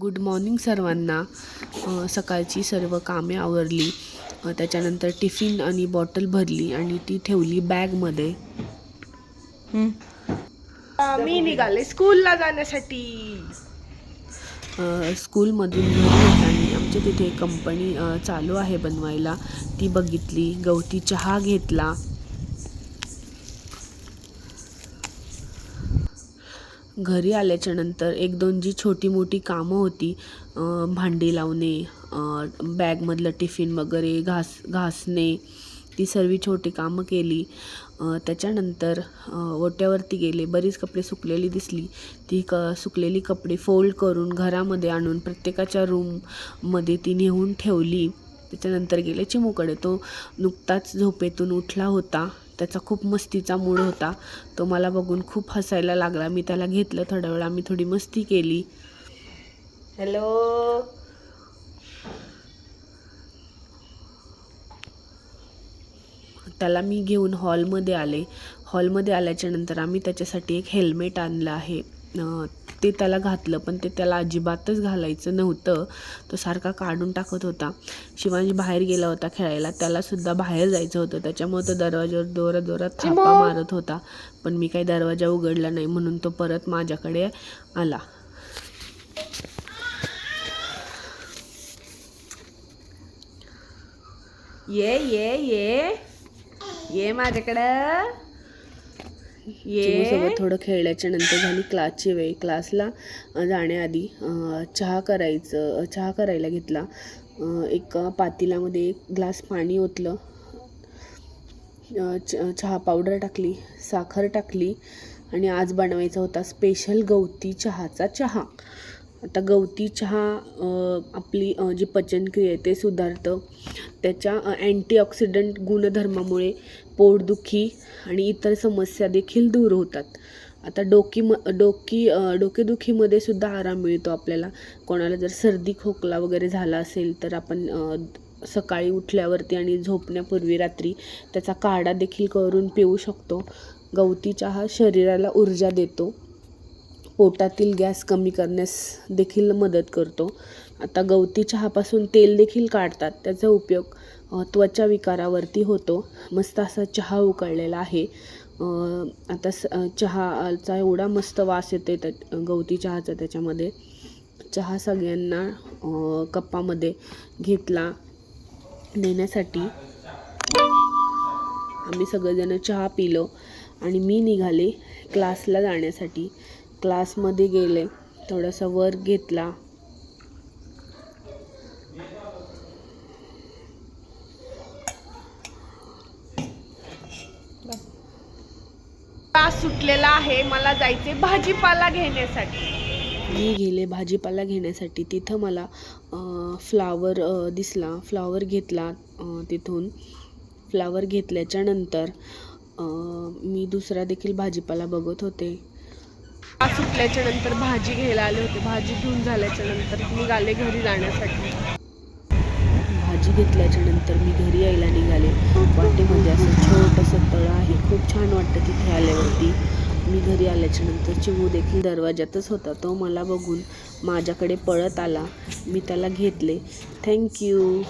Good morning सर्वांना. सकाळची सर्व कामे आवरली. त्याच्यानंतर टिफिन आणि बॉटल भरली आणि ती ठेवली बॅगमध्ये. मी निघाले स्कूलला जाण्यासाठी. स्कूलमधून घरी येताना आमच्या तिथे एक कंपनी चालू आहे बनवायला. ती बघितली. गवती चहा घेतला. घरी आल्याच्यानंतर एक दोन जी छोटी मोठी कामं होती भांडी लावणे बॅगमधलं टिफिन वगैरे घास घासणे ती सर्व छोटी कामं केली. त्याच्यानंतर ओट्यावरती गेले बरीच कपडे सुकलेली दिसली. ती क सुकलेली कपडे फोल्ड करून घरामध्ये आणून प्रत्येकाच्या रूममध्ये ती नेऊन ठेवली. त्याच्यानंतर गेले चिमूकडे. तो नुकताच झोपेतून उठला होता. त्याचा खूप मस्तीचा मूड होता. तो मला बघून खूप हसायला लागला. मी त्याला घेतलं थोड्या वेळ आम्ही थोडी मस्ती केली. हॅलो? त्याला मी घेऊन हॉलमध्ये आले. हॉलमध्ये आल्याच्यानंतर आम्ही त्याच्यासाठी एक हेल्मेट आणलं आहे. ते त्याला घातलं पण ते त्याला अजिबातच घालायचं नव्हतं. तो सारखा काढून टाकत होता. शिवांश बाहेर गेला होता खेळायला. त्यालासुद्धा बाहेर जायचं होतं. त्याच्यामुळे तो दरवाजावर जोरात जोरात थापा मारत होता. पण मी काही दरवाजा उघडला नाही म्हणून तो परत माझ्याकडे आला. ये ये ये. ये माझ्याकडं. चिमूसोबत थोडं खेळल्याच्या नंतर झाली क्लासची वेळ. क्लासला जाण्याआधी चहा करायचं चहा करायला घेतला. एक पातेल्यामध्ये एक ग्लास पाणी ओतलं. चहा पावडर टाकली साखर टाकली आणि आज बनवायचा होता स्पेशल गवती चहाचा चहा. आता गवती चहा आपली जी पचनक्रिया आहे ते सुधारतं. त्याच्या अँटीऑक्सिडंट गुणधर्मामुळे पोटदुखी आणि इतर समस्या देखील दूर होतात. आता डोकी म डोकी डोकेदुखीमध्ये सुद्धा आराम मिळतो आपल्याला. कोणाला जर सर्दी खोकला वगैरे झाला असेल तर आपण सकाळी उठल्यावरती आणि झोपण्यापूर्वी रात्री त्याचा काढा देखील करून पिऊ शकतो. गवती चहा शरीराला ऊर्जा देतो. पोटातील गॅस कमी करण्यास देखील मदत करतो. आता गवती चहापासून तेल देखील काढतात. त्याचा उपयोग त्वचा विकारावरती होतो. मस्त असा चहा उकळलेला आहे. आता स चहाचा एवढा मस्त वास येते त्या गवती चहाचा त्याच्यामध्ये. चहा सगळ्यांना कप्पामध्ये घेतला देण्यासाठी आम्ही सगळेजण चहा पिलो आणि मी निघाले क्लासला जाण्यासाठी. क्लासमध्ये गेले. थोडासा वर घेतला. तास सुटलेला आहे. मला जायचे भाजीपाला घेण्यासाठी. मी गेले भाजीपाला घेण्यासाठी. तिथं मला फ्लावर दिसला. फ्लावर घेतला तिथून. फ्लावर घेतल्याच्या नंतर मी दुसरा देखील भाजीपाला बघत होते. सुटल्याच्या नंतर भाजी घ्यायला आले होते. भाजी घेऊन झाल्याच्यानंतर निघाले घरी जाण्यासाठी. भाजी घेतल्याच्या नंतर मी घरी यायला निघाले. वाटेमध्ये असं छोटंसं तळं आहे. खूप छान वाटतं तिथे आल्यावरती. मी घरी आल्याच्यानंतर चिमू देखील दरवाजातच होता. तो मला बघून माझ्याकडे पळत आला. मी त्याला घेतले. थँक्यू